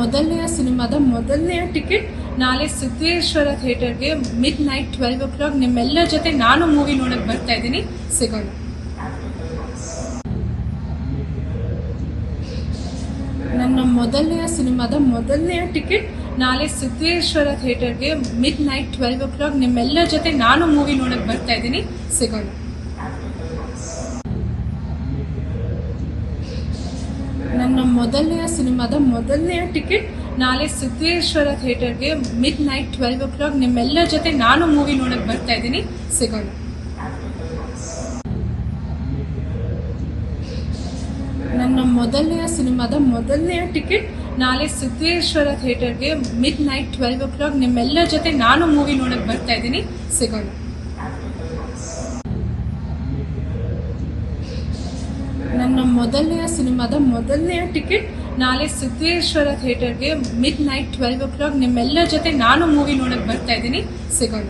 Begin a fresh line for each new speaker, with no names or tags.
ಮೊದಲನೆಯ ಸಿನಿಮಾದ ಮೊದಲನೆಯ ಟಿಕೆಟ್ ನಾಳೆ ಸಿದ್ದೇಶ್ವರ ಥಿಯೇಟರ್ಗೆ midnight twelve o'clock ನಿಮ್ಮೆಲ್ಲರ ಜೊತೆ ನಾನು ಮೂವಿ ನೋಡಕ್ ಬರ್ತಾ ಇದ್ದೀನಿ. ಸಿಗೋಣ. ನನ್ನ ಮೊದಲನೆಯ ಸಿನಿಮಾದ ಮೊದಲನೆಯ ಟಿಕೆಟ್ ನಾಳೆ ಸಿದ್ದೇಶ್ವರ ಥಿಯೇಟರ್ಗೆ midnight twelve o'clock ನಿಮ್ಮೆಲ್ಲರ ಜೊತೆ ನಾನು ಮೂವಿ ನೋಡಕ್ ಬರ್ತಾ ಇದ್ದೀನಿ. ಸಿಗೋಣ ನನ್ನ ಮೊದಲನೆಯ ಸಿನಿಮಾದ ಮೊದಲನೆಯ ಟಿಕೆಟ್ ನಾಳೆ ಸಿದ್ದೇಶ್ವರ ಥಿಯೇಟರ್ಗೆ midnight twelve o'clock ನಿಮ್ಮೆಲ್ಲರ ಜೊತೆ ನಾನು ಮೂವಿ ನೋಡಕ್ ಬರ್ತಾ ಇದ್ದೀನಿ. ಸಿಗೋಣ. ನನ್ನ ಮೊದಲನೆಯ ಸಿನಿಮಾದ ಮೊದಲನೆಯ ಟಿಕೆಟ್ ನಾಳೆ ಸಿದ್ದೇಶ್ವರ ಥಿಯೇಟರ್ಗೆ midnight twelve o'clock ನಿಮ್ಮೆಲ್ಲರ ಜೊತೆ ನಾನು ಮೂವಿ ನೋಡಕ್ ಬರ್ತಾ ಇದ್ದೀನಿ. ಸಿಗೋಣ. ಮೊದಲನೆಯ ಸಿನಿಮಾದ ಮೊದಲನೆಯ ಟಿಕೆಟ್ ನಾಳೆ ಸಿದ್ದೇಶ್ವರ ಥಿಯೇಟರ್ಗೆ midnight twelve o'clock ನಿಮ್ಮೆಲ್ಲರ ಜೊತೆ ನಾನು ಮೂವಿ ನೋಡಕ್ಕೆ ಬರ್ತಾ ಇದ್ದೀನಿ. ಸಿಗೋಣ.